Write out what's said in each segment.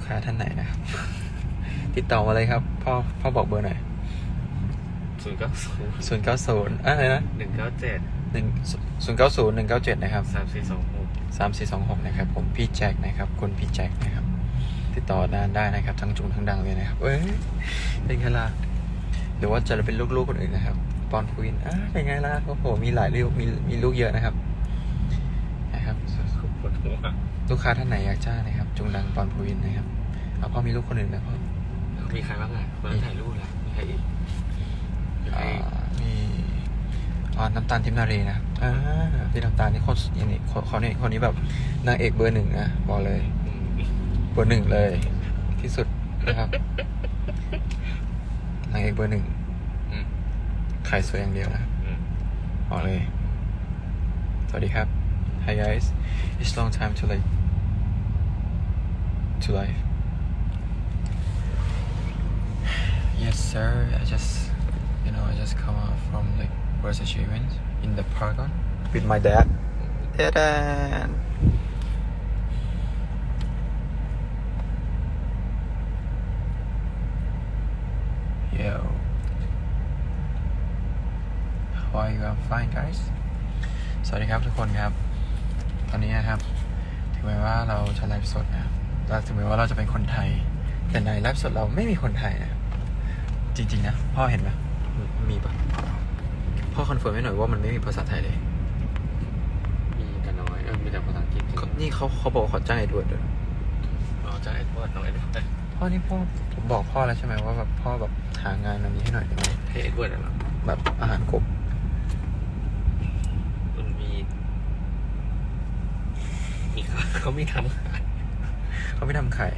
กค้าท่านไหนนะครับ ติดต่อมาเลยครับ พ่อพ่อบอกเบอร์หน่อยศูนย์เก้าศูนย์ศูนย์เก้าศูนย์อะไรนะหนึ่งเก้าเจ็ดหนึ่งศูนย์เก้าศูนย์หนึ่งเก้าเจ็ดนะครับสามสี่สองหกสามสี่สองหกนะครับ ผมพี่แจ็คนะครับคุณพี่แจ็คนะครับ ติดต่อด้านได้นะครับ ทั้งจุงทั้งดังเลยนะครับ เอ้ยเป็นไงล่ะหรือว่าจะเป็นลูกๆคนอื่นนะครับปอนพูวินอะเป็นไงล่ะโอ้โหมีหลายลูกมีมีลูกเยอะนะครับ นะครับปวดหัว ลูกค้าท่านไหนอยากจ้างนะครับจุงดังปอนพูวินนะครับเอาพ่อมีลูกคนอื่นไหมพ่อมีใครบ้างอะคนนั้นถ่ายรูปแล้วมีใครอีกมีใครอ่าอีกมีอ๋อน้ำตาลทิมนารีนะครับอ่าพี่น้ำตาลนี่คนอย่างนี้คนคนนี้คนนี้แบบนางเอกเบอร์หนึ่งนะบอกเลยอืมเบอร์หนึ่งเลย ที่สุดนะครับนางเอกเบอร์หนึ่งอืม ขายสวยอย่างเดียวนะครับอืมบอกเลย สวัสดีครับ Hi guys it's long time to like to life yes sir I just you know I just come out from like first achievement in the Paragon with my dad dad yo how are you I'm fine guys สวัสดีครับทุกคนครับ ตอนนี้นะครับ ถึงแม้ว่าเราจะไลฟ์สดนะครับ และถึงแม้ว่าเราจะเป็นคนไทย แต่ในไลฟ์สดเราไม่มีคนไทยนะครับจริง ๆ นะ พ่อเห็นไหมมีปะพ่อคอนเฟิร์มให้หน่อยว่ามันไม่มีภาษาไทยเลย มีแต่น้อยเออมีแต่ภาษาอังกฤษเขานี่เขาเขาบอกว่าเขาจ้างไอ้ดวดด้วยอ๋อจ้าเอ็ดเวิร์ดน้องเอ็ดเวิร์ดพ่อนี่พ่อผมบอกพ่อแล้วใช่ไหมว่าแบบพ่อแบบหางานอันนี้ให้หน่อยได้ไหมให้เอ็ดเวิร์ดอะเหรอแบบอาหารกบมันมี มีเขามีทำขาย เขาไม่ทำไข่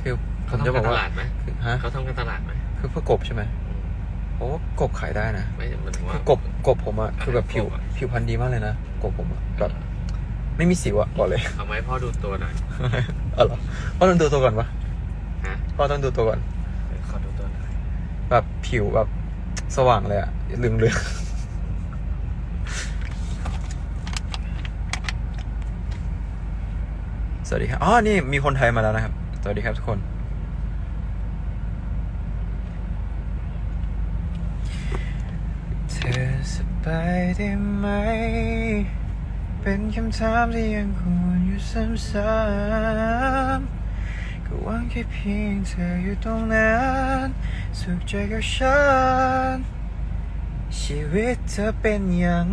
คือผเขามทำจะบกาอกรตว่าลาดไหมคือฮะเขาทำการตลาดไหมคือเพื่อกบใช่ไหมอืมโอ้กบขายได้นะไม่มันถึงว่า คือกบกบผมอะคือแบบผิวกบอะ ผิวพรรณดีมากเลยนะกบผมอะแบบไม่มีสิวอะบอกเลย เอาไหมพ่อดูตัวหน่อย เออเหรอพ่อต้องดูตัวก่อนปะฮะ พ่อต้องดูตัวก่อนเดี๋ยวขอดูตัวหน่อยแบบผิวแบบสว่างเลยอะเหลืองเหลือง สวัสดีครับ อ๋อ นี่มีคนไทยมาแล้วนะครับ สวัสดีครับทุกคน เธอสบายได้ไหม เป็นคำถามที่ยังคงวนอยู่ซ้ำๆก็หวังแค่เพียงเธออยู่ตรงนั้น สุขใจกับฉัน ชีวิตเธอเป็นอย่าง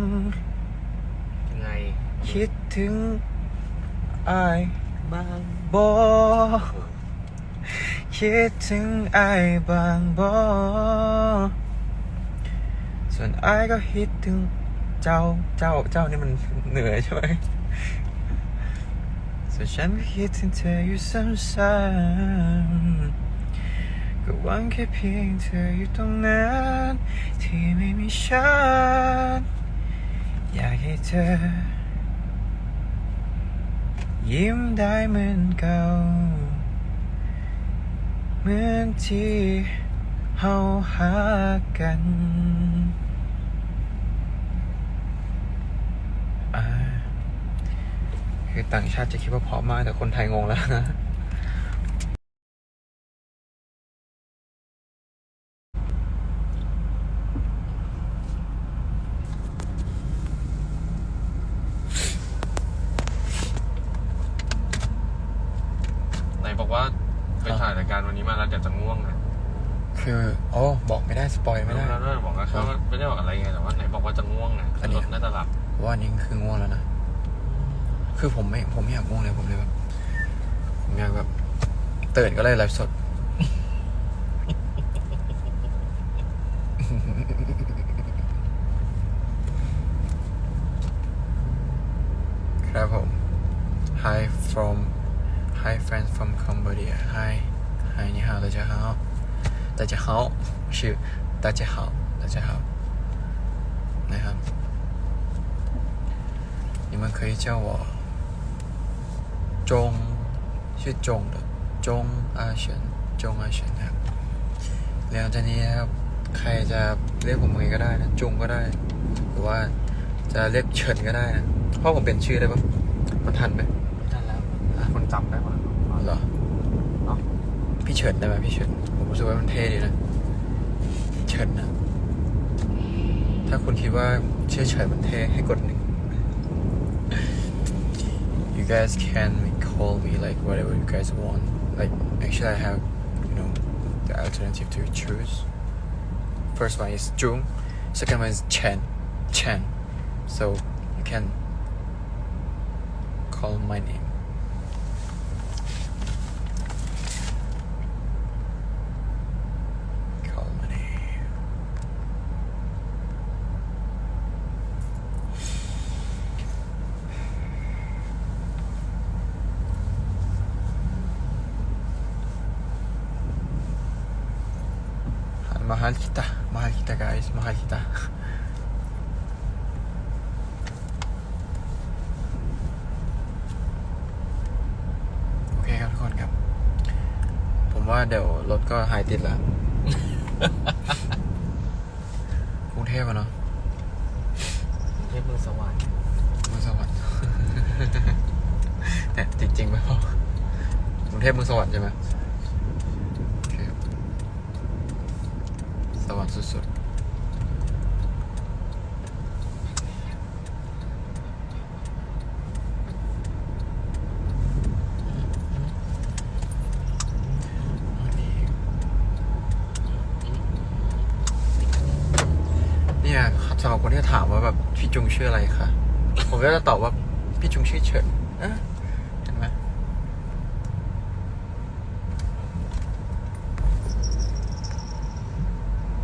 ยังไง คิดถึงอ บางบอคิดถึงไอายบางบอส่วนไอายก็คิดถึงเจ้าเจ้าเจ้านี่มันเหนื่อยใช่ไหมส่วนฉันก็คิดถึงเธออยู่ซ้ำๆก็หวังแค่เพียงเธออยู่ตรงนั้นที่ไม่มีฉันอยากให้เธอ ยิ้มได้เหมือนเก่า เหมือนที่เฮาหากันอ่าคือต่างชาติจะคิดว่าเพราะมากแต่คนไทยงงแล้วนะ ไหนบอกว่าไปถ่ายรายการ วันนี้มาแล้วเดี๋ยวจะง่วงนะคือโอ้บอกไม่ได้สปอยไม่ได้ แล้วแล้วบอกว่าเขาไม่ได้บอกอะไรไงแต่ว่าไหนบอกว่าจะง่วงนะอันนี้ รถน่าจะหลับว่านี่คือง่วงแล้วนะ คือผมไม่ผมไม่อยากง่วงเลยผมเลยแบบผมอยากแบบตื่นก็เลยไลฟ์สด ครับผม Hi from Hi friends from Cambodia Hi Hi 你好大家好大家好是大家好大家好นะครับ 你们可以叫我钟，是钟的钟阿璇，钟阿璇นะครับแล้วจากนี้นะครับใครจะเรียกผมยังไงก็ได้นะจุงก็ได้ หรือว่าจะเรียกเฉินก็ได้นะเพราะผมเป็นชื่อได้ปะมันทันไหม ทันแล้วคนจำได้หมด เหรอ เนาะ พี่เฉินได้ไหมพี่เฉินผมรู้สึกว่ามันเท่ดีนะเฉินนะถ้าคุณคิดว่าชื่อเฉินมันเท่ให้กดหนึ่ง you guys can call me like whatever you guys want like actually I have you know the alternative to choose first one is Jung second one is Chen Chen so you can call my name call my name หัน mahal kita mahal kita guys mahal kita โอเคครับทุกคนครับ ผมว่าเดี๋ยวรถก็หายติดแล้วกรุงเทพอะเนาะเทพเมืองสวรรค์เมืองสวรรค์แต่จริงๆไม่พอกรุงเทพเมืองสวรรค์ใช่ไหมโอเคครับ สวรรค์สุดๆ เนี่ยสำหรับคนที่ถามว่าแบบพี่จุงชื่ออะไรคะ ผมก็จะตอบว่าพี่จุงชื่อเฉินอะเห็นไหม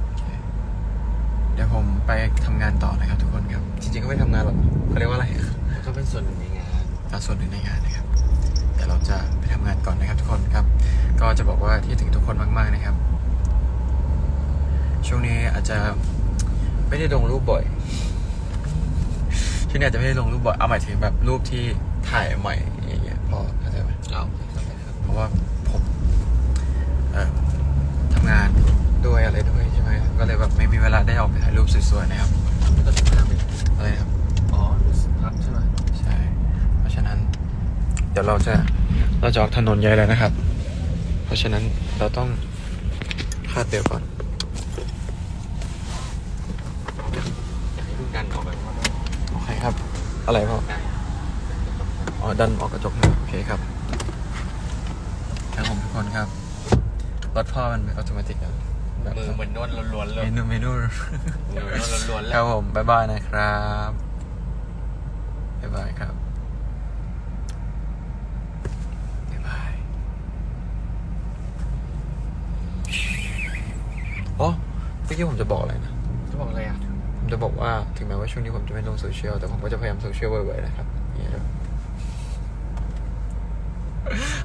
โอเคเดี๋ยวผม ไปทำงานต่อนะครับทุกคนครับ จริงๆก็ไม่ทำงานหรอกเขาเรียกว่าอะไรอะแล้วก็เป็นส่วนหนึ่งในงานตามส่วนหนึ่งในงานนะครับเดี๋ยวเราจะไปทำงานก่อนนะครับทุกคนครับ ก็จะบอกว่าที่ถึงทุกคนมากๆนะครับ ช่วงนี้อาจจะไม่ได้ลงรูปบ่อย ช่วงนี้อาจจะไม่ได้ลงรูปบ่อย เอาหมายถึงแบบรูปที่ถ่ายใหม่อย่างเงี้ยพอเข้าใจไหมเอาเพราะว่าผมเอ่อทำงานด้วยอะไรด้วยใช่ไหมก็เลยแบบไม่มีเวลาได้ ออกไปถ่ายรูปสวยๆนะครับไม่ต้องข้าไปอะไรนะครับ อ๋อพักใช่ไหมใช่ เพราะฉะนั้น เดี๋ยวเราจะเราจะออกถนนใหญ่แล้วนะครับ เพราะฉะนั้นเราต้องคาดเบลต์ก่อนให้ดูกันออกไปว่าโอเคครับ อะไรพ่อด้อ๋อดันออกกระจกน่อยโอเคครับครับผมทุกคนครับรถพ่อมันเป็นอัตโนมัติครับ แบบมือเหมือนนวดล้วนๆเลยเมนูเมนูมือเหมือนนวดล้วนๆคแล้รับวผมบ๊ายบายนะครับบ๊ายบายครับบ๊ายบายโอ้เมื่อกี้ผมจะบอกอะไรนะ จะบอกอะไรอะ ผมจะบอกว่าถึงแม้ว่าช่วงนี้ผมจะไม่ลงโซเชียลแต่ผมก็จะพยายามโซเชียลบ่อยๆนะครับนี่ครับ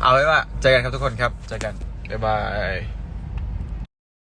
เอาไว้ว่าเจอกันครับทุกคนครับเจอกันบ๊ายบาย